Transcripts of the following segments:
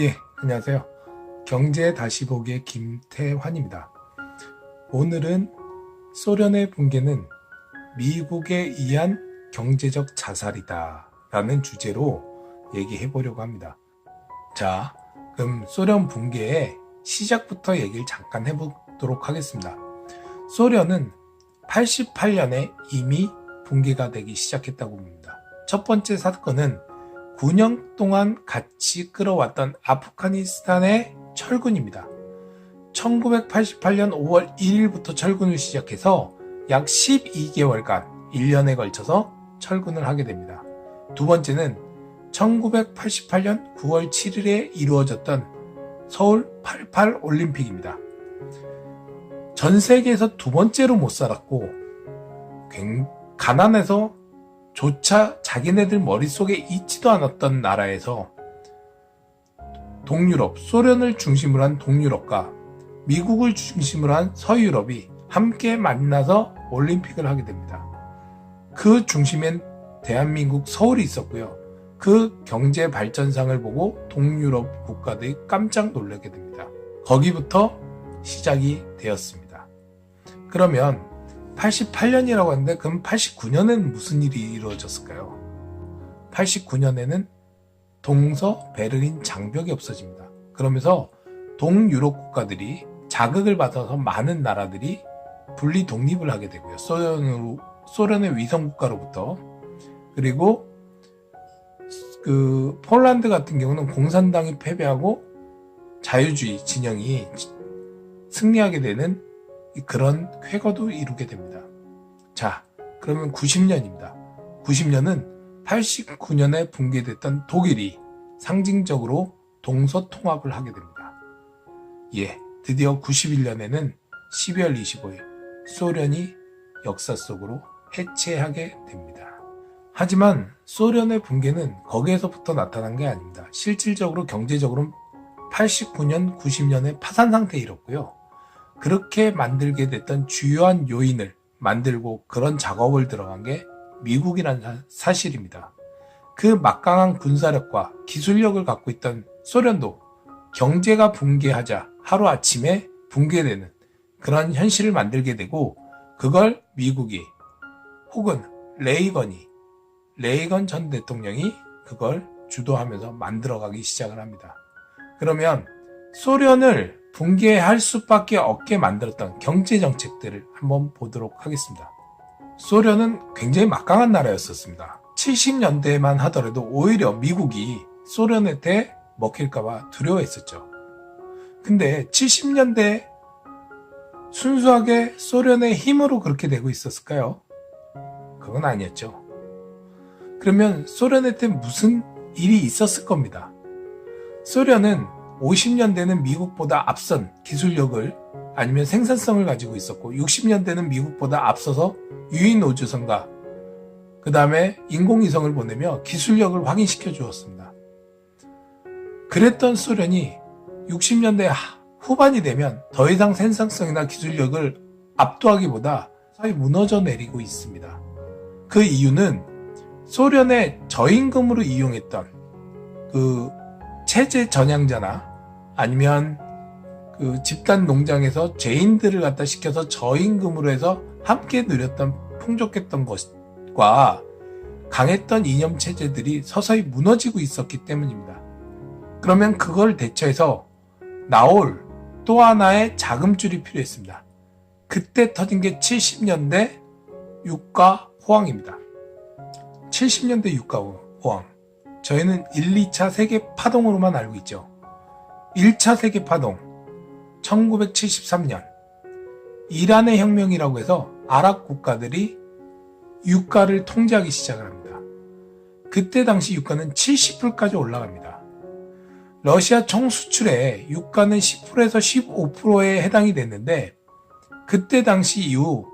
예, 안녕하세요. 경제 다시 보기의 김태환입니다. 오늘은 소련의 붕괴는 미국에 의한 경제적 자살이다 라는 주제로 얘기해 보려고 합니다. 자, 그럼 소련 붕괴의 시작부터 얘기를 잠깐 해보도록 하겠습니다. 소련은 88년에 이미 붕괴가 되기 시작했다고 봅니다. 첫 번째 사건은 9년 동안 같이 끌어왔던 아프가니스탄의 철군입니다. 1988년 5월 1일부터 철군을 시작해서 약 12개월간 1년에 걸쳐서 철군을 하게 됩니다. 두 번째는 1988년 9월 7일에 이루어졌던 서울 88 올림픽입니다. 전 세계에서 두 번째로 못 살았고, 굉- 가난해서 조차 자기네들 머릿속에 있지도 않았던 나라에서 동유럽, 소련을 중심으로 한 동유럽과 미국을 중심으로 한 서유럽이 함께 만나서 올림픽을 하게 됩니다. 그 중심엔 대한민국 서울이 있었고요. 그 경제 발전상을 보고 동유럽 국가들이 깜짝 놀라게 됩니다. 거기부터 시작이 되었습니다. 그러면 88년이라고 하는데 그럼 89년에는 무슨 일이 이루어졌을까요? 89년에는 동서 베를린 장벽이 없어집니다. 그러면서 동유럽 국가들이 자극을 받아서 많은 나라들이 분리 독립을 하게 되고요. 소련으로, 소련의 위성 국가로부터. 그리고 그 폴란드 같은 경우는 공산당이 패배하고 자유주의 진영이 승리하게 되는 그런 쾌거도 이루게 됩니다. 자, 그러면 90년입니다. 90년은 89년에 붕괴됐던 독일이 상징적으로 동서 통합을 하게 됩니다. 예, 드디어 91년에는 12월 25일 소련이 역사 속으로 해체하게 됩니다. 하지만 소련의 붕괴는 거기에서부터 나타난 게 아닙니다. 실질적으로 경제적으로는 89년, 90년에 파산 상태에 이뤘고요. 그렇게 만들게 됐던 주요한 요인을 만들고 그런 작업을 들어간 게 미국이라는 사실입니다. 그 막강한 군사력과 기술력을 갖고 있던 소련도 경제가 붕괴하자 하루아침에 붕괴되는 그런 현실을 만들게 되고 그걸 미국이 혹은 레이건이 레이건 전 대통령이 그걸 주도하면서 만들어가기 시작을 합니다. 그러면 소련을 붕괴할 수밖에 없게 만들었던 경제 정책들을 한번 보도록 하겠습니다. 소련은 굉장히 막강한 나라였었습니다. 70년대만 하더라도 오히려 미국이 소련한테 먹힐까봐 두려워했었죠. 근데 70년대 순수하게 소련의 힘으로 그렇게 되고 있었을까요? 그건 아니었죠. 그러면 소련한테 무슨 일이 있었을 겁니다. 소련은 50년대는 미국보다 앞선 기술력을 아니면 생산성을 가지고 있었고 60년대는 미국보다 앞서서 유인 우주선과 그 다음에 인공위성을 보내며 기술력을 확인시켜 주었습니다. 그랬던 소련이 60년대 후반이 되면 더 이상 생산성이나 기술력을 압도하기보다 사이 무너져 내리고 있습니다. 그 이유는 소련의 저임금으로 이용했던 그 체제 전향자나 아니면 그 집단 농장에서 죄인들을 갖다 시켜서 저임금으로 해서 함께 누렸던 풍족했던 것과 강했던 이념 체제들이 서서히 무너지고 있었기 때문입니다. 그러면 그걸 대처해서 나올 또 하나의 자금줄이 필요했습니다. 그때 터진 게 70년대 유가 호황입니다. 70년대 유가 호황. 저희는 1, 2차 세계 파동으로만 알고 있죠. 1차 세계 파동, 1973년, 이란의 혁명이라고 해서 아랍 국가들이 유가를 통제하기 시작을 합니다. 그때 당시 유가는 70불까지 올라갑니다. 러시아 총 수출의 유가는 10%에서 15%에 해당이 됐는데, 그때 당시 이후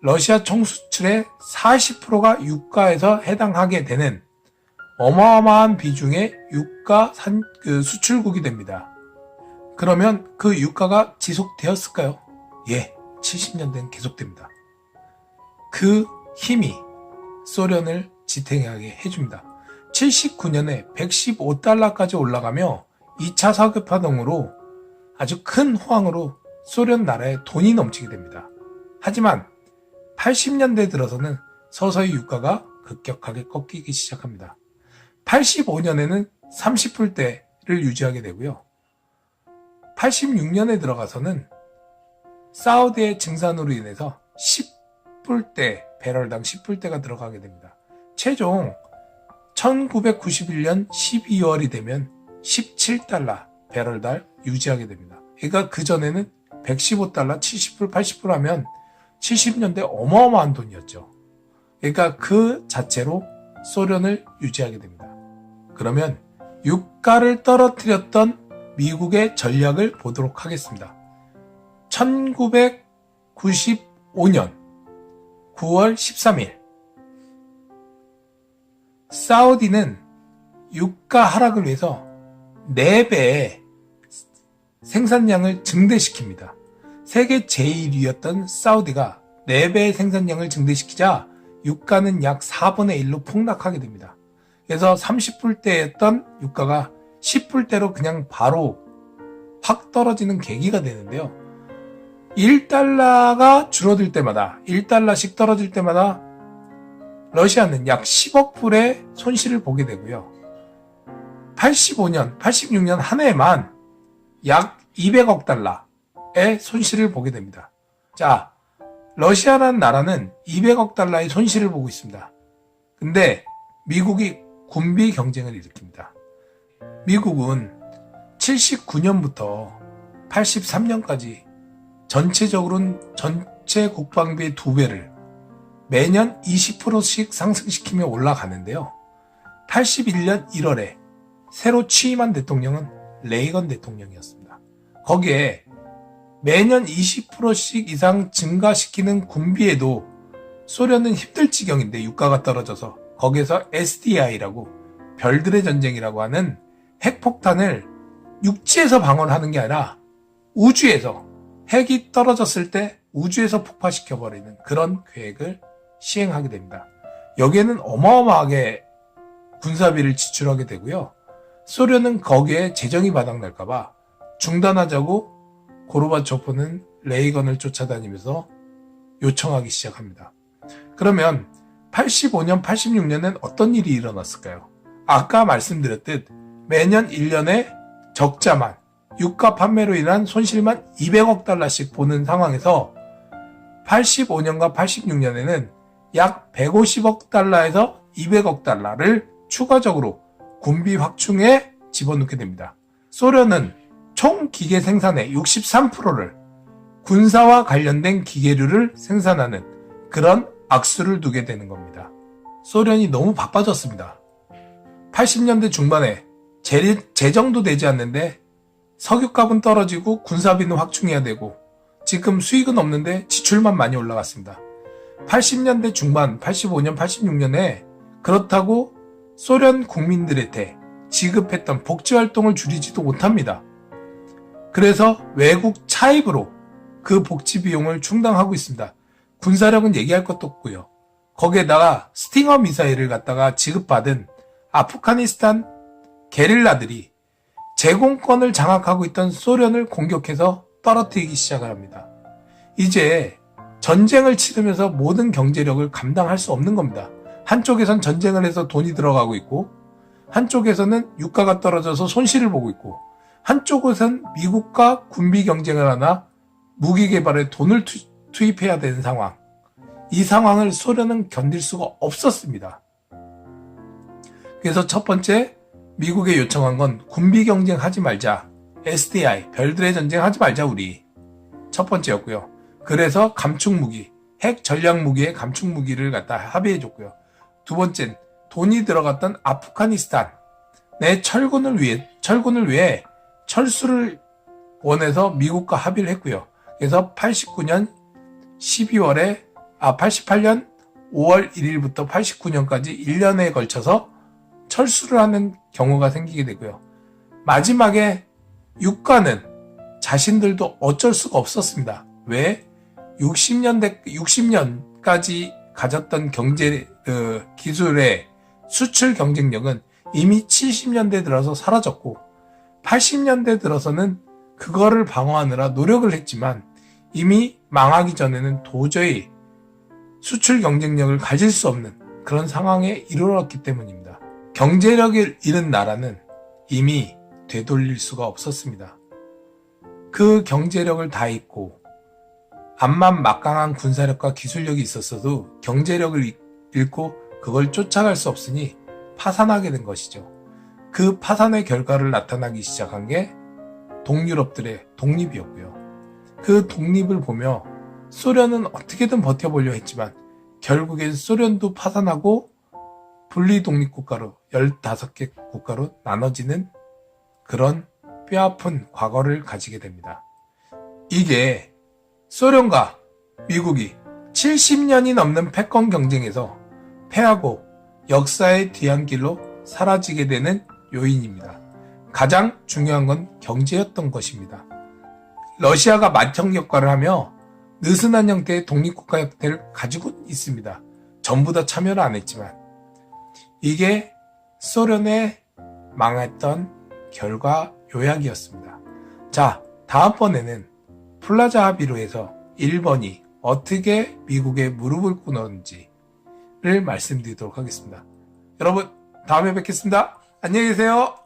러시아 총 수출의 40%가 유가에서 해당하게 되는 어마어마한 비중의 유가 산, 그 수출국이 됩니다. 그러면 그 유가가 지속되었을까요? 예, 70년대는 계속됩니다. 그 힘이 소련을 지탱하게 해줍니다. 79년에 115달러까지 올라가며 2차 사급파동으로 아주 큰 호황으로 소련 나라에 돈이 넘치게 됩니다. 하지만 80년대 들어서는 서서히 유가가 급격하게 꺾이기 시작합니다. 85년에는 30불대를 유지하게 되고요. 86년에 들어가서는 사우디의 증산으로 인해서 10불대, 배럴당 10불대가 들어가게 됩니다. 최종 1991년 12월이 되면 17달러 배럴달 유지하게 됩니다. 그러니까 그 전에는 115달러, 70불, 80불 하면 70년대 어마어마한 돈이었죠. 그러니까 그 자체로 소련을 유지하게 됩니다. 그러면 유가를 떨어뜨렸던 미국의 전략을 보도록 하겠습니다. 1995년 9월 13일 사우디는 유가 하락을 위해서 4배의 생산량을 증대시킵니다. 세계 제1위였던 사우디가 4배의 생산량을 증대시키자 유가는 약 4분의 1로 폭락하게 됩니다. 그래서 30불대였던 유가가 10불대로 그냥 바로 확 떨어지는 계기가 되는데요. 1달러가 줄어들 때마다 1달러씩 떨어질 때마다 러시아는 약 10억 불의 손실을 보게 되고요. 85년, 86년 한 해만 약 200억 달러의 손실을 보게 됩니다. 자, 러시아라는 나라는 200억 달러의 손실을 보고 있습니다. 근데 미국이 군비 경쟁을 일으킵니다. 미국은 79년부터 83년까지 전체적으로는 전체 국방비의 두 배를 매년 20%씩 상승시키며 올라가는데요. 81년 1월에 새로 취임한 대통령은 레이건 대통령이었습니다. 거기에 매년 20%씩 이상 증가시키는 군비에도 소련은 힘들 지경인데 유가가 떨어져서 거기에서 SDI라고 별들의 전쟁이라고 하는 핵폭탄을 육지에서 방어하는 게 아니라 우주에서 핵이 떨어졌을 때 우주에서 폭파시켜 버리는 그런 계획을 시행하게 됩니다. 여기에는 어마어마하게 군사비를 지출하게 되고요. 소련은 거기에 재정이 바닥날까봐 중단하자고 고르바초프는 레이건을 쫓아다니면서 요청하기 시작합니다. 그러면 85년, 86년엔 어떤 일이 일어났을까요? 아까 말씀드렸듯 매년 1년에 적자만, 유가 판매로 인한 손실만 200억 달러씩 보는 상황에서 85년과 86년에는 약 150억 달러에서 200억 달러를 추가적으로 군비 확충에 집어넣게 됩니다. 소련은 총 기계 생산의 63%를 군사와 관련된 기계류를 생산하는 그런 악수를 두게 되는 겁니다. 소련이 너무 바빠졌습니다. 80년대 중반에 재정도 되지 않는데 석유값은 떨어지고 군사비는 확충해야 되고 지금 수익은 없는데 지출만 많이 올라갔습니다. 80년대 중반, 85년, 86년에 그렇다고 소련 국민들한테 지급했던 복지 활동을 줄이지도 못합니다. 그래서 외국 차입으로 그 복지 비용을 충당하고 있습니다. 군사력은 얘기할 것도 없고요. 거기에다가 스팅어 미사일을 갖다가 지급받은 아프가니스탄 게릴라들이 제공권을 장악하고 있던 소련을 공격해서 떨어뜨리기 시작을 합니다. 이제 전쟁을 치르면서 모든 경제력을 감당할 수 없는 겁니다. 한쪽에선 전쟁을 해서 돈이 들어가고 있고, 한쪽에서는 유가가 떨어져서 손실을 보고 있고, 한쪽에선 미국과 군비 경쟁을 하나 무기 개발에 돈을 투, 투입해야 되는 상황. 이 상황을 소련은 견딜 수가 없었습니다. 그래서 첫 번째 미국에 요청한 건 군비 경쟁 하지 말자. SDI, 별들의 전쟁 하지 말자, 우리. 첫 번째였고요. 그래서 감축 무기, 핵 전략 무기의 감축 무기를 갖다 합의해 줬고요. 두 번째는 돈이 들어갔던 아프가니스탄 내 철군을 위해 철군을 위해 철수를 원해서 미국과 합의를 했고요. 그래서 89년 12월에 아 88년 5월 1일부터 89년까지 1년에 걸쳐서 철수를 하는 경우가 생기게 되고요. 마지막에 유가는 자신들도 어쩔 수가 없었습니다. 왜? 60년대 60년까지 가졌던 경제 그 기술의 수출 경쟁력은 이미 70년대 들어서 사라졌고 80년대 들어서는 그거를 방어하느라 노력을 했지만 이미 망하기 전에는 도저히 수출 경쟁력을 가질 수 없는 그런 상황에 이르렀기 때문입니다. 경제력을 잃은 나라는 이미 되돌릴 수가 없었습니다. 그 경제력을 다 잃고 암만 막강한 군사력과 기술력이 있었어도 경제력을 잃- 잃고 그걸 쫓아갈 수 없으니 파산하게 된 것이죠. 그 파산의 결과를 나타나기 시작한 게 동유럽들의 독립이었고요. 그 독립을 보며 소련은 어떻게든 버텨보려 했지만 결국엔 소련도 파산하고 분리 독립 국가로 15개 국가로 나눠지는 그런 뼈아픈 과거를 가지게 됩니다. 이게 소련과 미국이 70년이 넘는 패권 경쟁에서 패하고 역사의 뒤안길로 사라지게 되는 요인입니다. 가장 중요한 건 경제였던 것입니다. 러시아가 만청 역할을 하며 느슨한 형태의 독립국가 형태를 가지고 있습니다. 전부 다 참여를 안 했지만 이게 소련의 망했던 결과 요약이었습니다. 자, 다음번에는 플라자 합의로 해서 일본이 어떻게 미국에 무릎을 꿇었는지를 말씀드리도록 하겠습니다. 여러분, 다음에 뵙겠습니다. 안녕히 계세요.